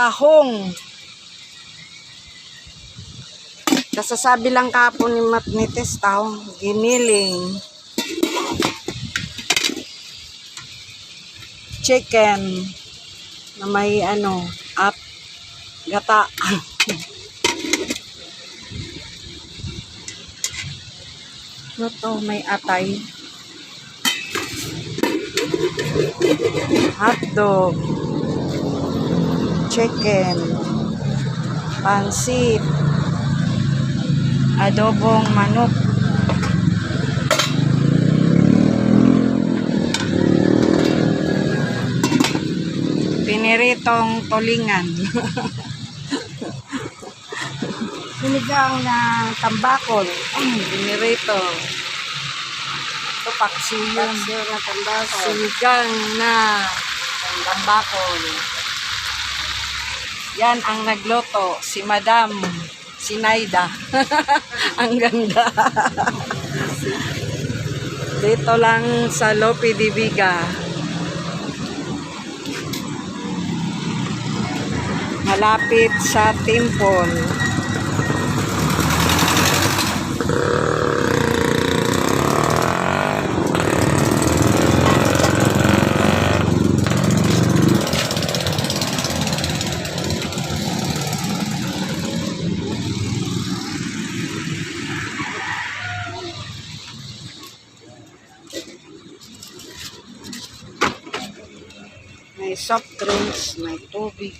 tahong. Kasasabi lang kapon ni Matnites tahong giniling. Chicken na may ano, at gata. ano may atay. Hotdog. Chicken. Pansit. Adobong manok. Piniritong tulingan. Sinigang na tambakol. Pinirito. Ito. Paksiyon na tambakol. Sinigang na tambakol. Yan ang nagloto, si Madam Sinaida. ang ganda. Dito lang sa Lope de Viga. Malapit sa temple. May soft drinks, may tubig.